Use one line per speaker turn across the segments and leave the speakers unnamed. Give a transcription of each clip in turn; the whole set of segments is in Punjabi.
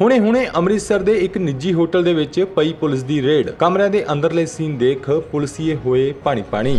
ਹੁਣੇ-ਹੁਣੇ ਅੰਮ੍ਰਿਤਸਰ ਦੇ ਇੱਕ ਨਿੱਜੀ ਹੋਟਲ ਦੇ ਵਿੱਚ ਪਈ ਪੁਲਿਸ ਦੀ ਰੇਡ। ਕਮਰਿਆਂ ਦੇ ਅੰਦਰਲੇ ਸੀਨ ਦੇਖ ਪੁਲਸੀਏ ਹੋਏ ਪਾਣੀ-ਪਾਣੀ।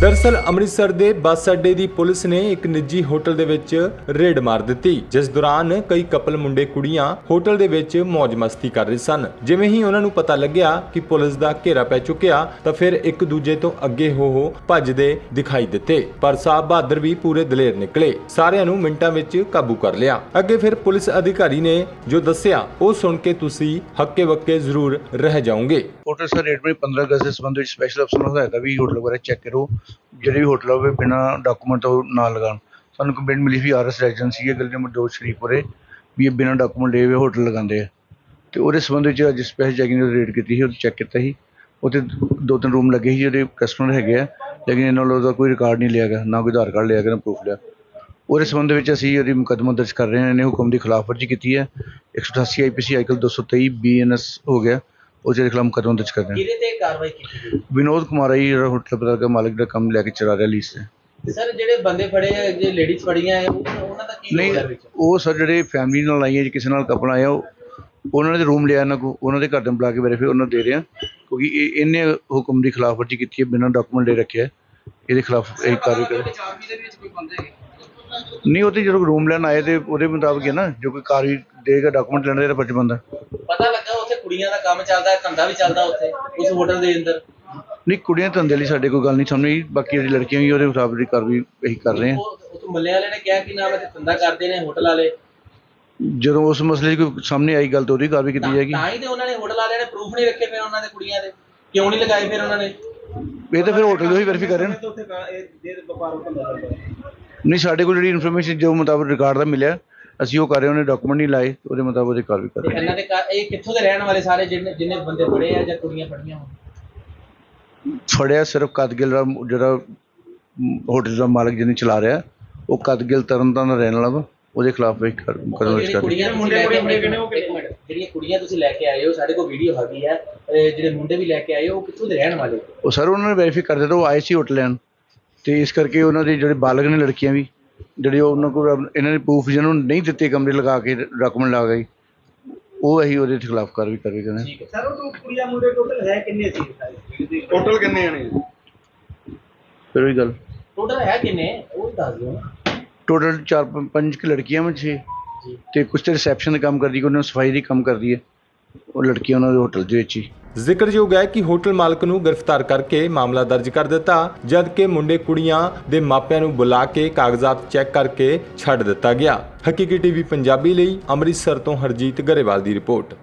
ਦਰਸਲ ਅੰਮ੍ਰਿਤਸਰ ਦੇ ਬੱਸ ਅੱਡੇ ਦੀ ਪੁਲਿਸ ਨੇ ਇੱਕ ਨਿੱਜੀ ਹੋਟਲ ਦੇ ਵਿੱਚ ਰੇਡ ਮਾਰ ਦਿੱਤੀ, ਜਿਸ ਦੌਰਾਨ ਕਈ ਕਪਲ ਮੁੰਡੇ ਕੁੜੀਆਂ ਹੋਟਲ ਦੇ ਵਿੱਚ ਮौज-ਮਸਤੀ ਕਰ ਰਹੇ ਸਨ। ਜਿਵੇਂ ਹੀ ਉਹਨਾਂ ਨੂੰ ਪਤਾ ਲੱਗਿਆ ਕਿ ਪੁਲਿਸ ਦਾ ਘੇਰਾ ਪੈ ਚੁੱਕਿਆ, ਤਾਂ ਫਿਰ ਇੱਕ ਦੂਜੇ ਤੋਂ ਅੱਗੇ ਹੋ ਹੋ ਭੱਜਦੇ ਦਿਖਾਈ ਦਿੱਤੇ। ਪਰ ਸਾਹਿਬ ਬਹਾਦਰ ਵੀ ਪੂਰੇ ਦਲੇਰ ਨਿਕਲੇ। ਸਾਰਿਆਂ ਨੂੰ ਮਿੰਟਾਂ ਵਿੱਚ ਕਾਬੂ ਕਰ ਲਿਆ। ਅੱਗੇ ਫਿਰ ਪੁਲਿਸ ਅਧਿਕਾਰੀ ਨੇ ਜੋ ਦੱਸਿਆ, ਉਹ ਸੁਣ ਕੇ ਤੁਸੀਂ ਹੱਕੇ-ਬੱਕੇ ਜ਼ਰੂਰ ਰਹਿ ਜਾਓਗੇ।
ਹੋਟਲ ਸਰ ਰੇਡ ਮੇ 15 ਅਗਸਤ ਦੇ ਸਪੈਸ਼ਲ ਅਫਸਰ ਨੂੰ ਹਦਾਇਤਾਂ ਵੀ ਹੋਟਲ ਵਗੈਰਾ ਚੈੱਕ ਕਰੋ। ਜਿਹੜੇ ਵੀ ਹੋਟਲ ਹੋਵੇ ਬਿਨਾਂ ਡਾਕੂਮੈਂਟ ਤੋਂ ਨਾ ਲਗਾਉਣ। ਸਾਨੂੰ ਕੰਪਲੇਂਟ ਮਿਲੀ ਸੀ ਆਰ ਐਸ ਰੈਜੀਡੈਂਸੀ ਹੈ ਗਲੀ ਨੰਬਰ 2 ਸ਼ਰੀਫਪੁਰੇ, ਵੀ ਇਹ ਬਿਨਾਂ ਡਾਕੂਮੈਂਟ ਲਏ ਹੋਏ ਹੋਟਲ ਲਗਾਉਂਦੇ ਆ। ਅਤੇ ਉਹਦੇ ਸੰਬੰਧ ਵਿੱਚ ਅੱਜ ਸਪੈਸ਼ਲ ਚੈਕਿੰਗ ਦੀ ਰੇਡ ਕੀਤੀ ਸੀ ਉਹ ਚੈੱਕ ਕੀਤਾ ਸੀ। ਉੱਥੇ ਦੋ ਤਿੰਨ ਰੂਮ ਲੱਗੇ ਸੀ ਜਿਹੜੇ ਕਸਟਮਰ ਹੈਗੇ ਆ, ਲੇਕਿਨ ਇਹਨਾਂ ਵੱਲੋਂ ਉਹਦਾ ਕੋਈ ਰਿਕਾਰਡ ਨਹੀਂ ਲਿਆ ਗਿਆ, ਨਾ ਕੋਈ ਆਧਾਰ ਕਾਰਡ ਲਿਆ ਗਿਆ, ਨਾ ਪ੍ਰੂਫ ਲਿਆ। ਉਹਦੇ ਸੰਬੰਧ ਵਿੱਚ ਅਸੀਂ ਉਹਦੀ ਮੁਕੱਦਮਾ ਦਰਜ ਕਰ ਰਹੇ ਹਾਂ, ਇਹਨੇ ਹੁਕਮ ਦੀ ਖਿਲਾਫਵਰਜੀ ਕੀਤੀ ਹੈ। ਇੱਕ ਸੌ ਅਠਾਸੀ ਆਈ 188 ਆਈਪੀਸੀ ਆਈਕਲ 223 ਬੀਐਨਐਸ ਹੋ ਗਿਆ। ਉਹ ਜਿਹੜੇ ਖਿਲਾਫ ਮੁਕੱਦਮਾ ਦਰਜ ਕਰ ਰਹੇ
ਕਿਹਦੇ ਤੇ ਕਾਰਵਾਈ ਕੀਤੀ ਗਈ?
ਵਿਨੋਦ ਕੁਮਾਰ ਜੀ ਜਿਹੜਾ ਹੋਟਲ ਪਤਾ ਦਾ ਮਾਲਕ ਦਾ ਕੰਮ ਲੈ ਕੇ ਚਲਾ ਰਿਹਾ ਲੀਸ ਤੇ।
ਤੇ ਸਰ ਜਿਹੜੇ ਬੰਦੇ ਫੜੇ ਆ ਜੇ ਲੇਡੀਜ਼ ਫੜੀਆਂ ਆ ਉਹ- ਉਹਨਾਂ ਦਾ ਕੀ
ਨਹੀਂ
ਰੋਲ ਹੈ ਵਿੱਚ?
ਉਹ ਸਰ ਜਿਹੜੇ ਫੈਮਿਲੀ ਨਾਲ ਆਈਆਂ ਜੀ ਕਿਸੇ ਨਾਲ ਕਪਲ ਆਇਆ ਉਹ ਉਹਨਾਂ ਨੇ ਰੂਮ ਲਿਆ ਇਹਨਾਂ ਕੋ ਉਹਨਾਂ ਦੇ ਘਰ ਦੇ ਬੁਲਾ ਕੇ ਵੈਰੀਫਾਈ ਉਹਨਾਂ ਨੂੰ ਦੇ ਰਹੇ ਆ ਕਿਉਂਕਿ ਇਹ ਇਹਨੇ ਹੁਕਮ ਦੀ ਖਿਲਾਫਵਰਜੀ ਕੀਤੀ ਹੈ ਬਿਨਾਂ ਡਾਕੂਮੈਂਟ ਦੇ ਰੱਖਿਆ ਹੈ। ਇਹਦੇ ਖਿਲਾਫ ਇਹ ਕਾਰਵਾਈ ਕਰ ਨਹੀਂ ਉਹ ਤੇ ਜਦੋਂ ਰੂਮ ਲੈਣ ਆਏ ਤੇ ਉਹਦੇ ਮੁਤਾਬਕ ਹੈ ਨਾ ਜੋ ਕੋਈ ਕਾਰਵਾਈ ਦੇਗਾ ਡਾਕੂਮੈਂਟ ਲੈਣ ਦਾ ਇਹਦਾ ਫਰਜ਼ ਬੰਦਾ
ਪਤਾ ਕੁੜੀਆਂ ਦਾ ਕੰਮ ਚੱਲਦਾ ਹੈ ਧੰਦਾ ਵੀ ਚੱਲਦਾ ਉੱਥੇ ਉਸ ਹੋਟਲ ਦੇ ਅੰਦਰ?
ਨਹੀਂ ਕੁੜੀਆਂ ਧੰਦੇ ਲਈ ਸਾਡੇ ਕੋਈ ਗੱਲ ਨਹੀਂ ਸਾਹਮਣੇ ਆਈ, ਬਾਕੀ ਜਿਹੜੀ ਲੜਕੀਆਂ ਵੀ ਉਹਦੇ ਮੁਤਾਬਕ ਦੀ ਕਾਰਵਾਈ ਇਹੀ ਕਰ ਰਹੇ ਆ
ਉਹ ਮੱਲੇ ਵਾਲੇ ਨੇ ਕਿਹਾ ਕਿ ਨਾਮ ਤੇ ਧੰਦਾ ਕਰਦੇ ਨੇ ਹੋਟਲ ਵਾਲੇ?
ਜਦੋਂ ਉਸ ਮਸਲੇ 'ਚ ਕੋਈ ਸਾਹਮਣੇ ਆਈ ਗੱਲ ਤਾਂ ਉਹਦੀ ਕਾਰਵਾਈ ਕੀਤੀ ਜਾਏਗੀ।
ਤਾਂ ਹੀ ਤੇ ਉਹਨਾਂ ਨੇ ਹੋਟਲ ਵਾਲਿਆਂ ਨੇ ਪ੍ਰੂਫ ਨਹੀਂ ਰੱਖੇ ਫਿਰ ਉਹਨਾਂ ਦੇ ਕੁੜੀਆਂ ਦੇ। ਕਿਉਂ ਨਹੀਂ ਲਗਾਏ ਫਿਰ ਉਹਨਾਂ ਨੇ?
ਇਹ ਤਾਂ ਫਿਰ ਹੋਟਲ ਦੇ ਹੀ ਵੈਰੀਫਾਈ ਕਰ ਰਹੇ ਨੇ। ਨਹੀਂ ਸਾਡੇ ਕੋਲ ਜਿਹੜੀ ਇਨਫੋਰਮੇਸ਼ਨ ਜੋ ਮੁਤਾਬਕ ਰਿਕਾਰਡ ਦਾ ਮਿਲਿਆ ਅਸੀਂ ਉਹ ਕਰ ਰਹੇ ਉਹਨੇ ਡਾਕੂਮੈਂਟ ਨਹੀਂ ਲਾਏ ਤੇ ਉਹਦੇ ਮੁਤਾਬਕ ਉਹਦੀ ਕਾਰਵਾਈ ਕਰ
ਤੇ
ਰਹੇ ਹਾਂ।
ਇਹਨਾਂ ਦੇ ਘਰ- ਇਹ ਕਿੱਥੋਂ ਦੇ ਰਹਿਣ ਵਾਲੇ ਸਾਰੇ ਜਿਹਨੇ ਜਿਹਨੇ ਬੰਦੇ ਫੜੇ ਆ ਜਾਂ ਕੁੜੀਆਂ ਫੜੀਆਂ ਹੋਣ?
ਫੜਿਆ ਸਿਰਫ ਕਦਗਿਲ ਦਾ ਜਿਹੜਾ ਹੋਟਲ ਦਾ ਮਾਲਕ ਜਿਹਨੇ ਚਲਾ ਰਿਹਾ ਉਹ ਕਦਗਿਲ ਤਰਨਤਾਰਨ ਦਾ ਰਹਿਣ ਵਾਲਾ ਵਾ ਉਹਦੇ ਖਿਲਾਫ ਇੱਕ ਦਰਜ
ਜਿਹੜੀ
ਕਰ
ਕੁੜੀਆਂ ਤੁਸੀਂ ਲੈ ਕੇ ਇੱਕ ਮਿੰਟ ਜਿਹੜੀਆਂ ਕੁੜੀਆਂ ਤੁਸੀਂ ਲੈ ਕੇ ਆਏ ਹੋ ਸਾਡੇ ਕੋਲ ਵੀਡੀਓ ਹੈਗੀ ਹੈ ਇਹ ਜਿਹੜੇ ਮੁੰਡੇ ਵੀ ਲੈ ਕੇ ਆਏ ਹੋ ਉਹ ਕਿੱਥੋਂ ਦੇ ਰਹਿਣ ਵਾਲੇ? ਹੋ?
ਉਹ ਸਰ ਉਹਨਾਂ ਨੇ ਵੈਰੀਫਾਈ ਕਰ ਦਿੱਤਾ ਉਹ ਆਏ ਸੀ ਹੋਟਲ ਲੈਣ ਤੇ ਇਸ ਕਰਕੇ ਉਹਨਾਂ ਦੇ ਜਿਹੜੇ ਬਾਲਗ ਨੇ ਲੜਕੀਆਂ ਵੀ ਜਿਹੜੇ ਉਹ ਉਹਨਾਂ ਕੋਲ ਇਹਨਾਂ ਨੇ ਪ੍ਰੂਫ ਜਿਹਨਾਂ ਨੂੰ ਨਹੀਂ ਦਿੱਤੇ ਕਮਰੇ ਲਗਾ ਕੇ ਡਾਕੂਮੈਂਟ ਲਾ ਗਏ ਉਹ ਅਸੀਂ ਉਹਦੇ ਖਿਲਾਫ ਕਾਰਵਾਈ ਕਰਵਾਈ ਕਰਨਾ
ਠੀਕ ਹੈ।
ਸਰ ਉਹ ਤੋਂ ਕੁੜੀਆਂ ਮੁੰਡੇ ਟੋਟਲ ਹੈ ਕਿੰਨੇ ਸੀ?
ਟੋਟਲ ਕਿੰਨੇ ਆਣੇ
ਫਿਰ ਉਹੀ ਗੱਲ।
ਟੋਟਲ ਹੈ ਕਿੰਨੇ? ਉਹ ਵੀ ਦੱਸ ਦਿਓ ਨਾ।
ਟੋਟਲ ਚਾਰ ਪੰਜ- ਪੰਜ ਕੁ ਲੜਕੀਆਂ ਵਿੱਚ ਛੇ।
ਜੀ।
ਤੇ ਕੁਝ ਤੇ ਰਿਸੈਪਸ਼ਨ ਦਾ ਕੰਮ ਕਰਦੀ ਕੋਈ ਉਹਨਾਂ ਸਫ਼ਾਈ ਦੀ ਕੰਮ ਕਰਦੀ ਹੈ। ਉਹ ਲੜਕੀਆਂ ਉਹਨਾਂ ਦੇ ਹੋਟਲ ਦੇ ਵਿੱਚ ਹੀ।
ਜ਼ਿਕਰਯੋਗ ਹੈ ਕਿ ਹੋਟਲ ਮਾਲਕ ਨੂੰ ਗ੍ਰਿਫਤਾਰ ਕਰਕੇ ਮਾਮਲਾ ਦਰਜ ਕਰ ਦਿੱਤਾ, ਜਦਕਿ ਮੁੰਡੇ ਕੁੜੀਆਂ ਦੇ ਮਾਪਿਆਂ ਨੂੰ ਬੁਲਾ ਕੇ ਕਾਗਜ਼ਾਤ ਚੈੱਕ ਕਰਕੇ ਛੱਡ ਦਿੱਤਾ ਗਿਆ। ਹਕੀਕੀ ਟੀਵੀ ਪੰਜਾਬੀ ਲਈ ਅੰਮ੍ਰਿਤਸਰ ਤੋਂ ਹਰਜੀਤ ਗਰੇਵਾਲ ਦੀ ਰਿਪੋਰਟ।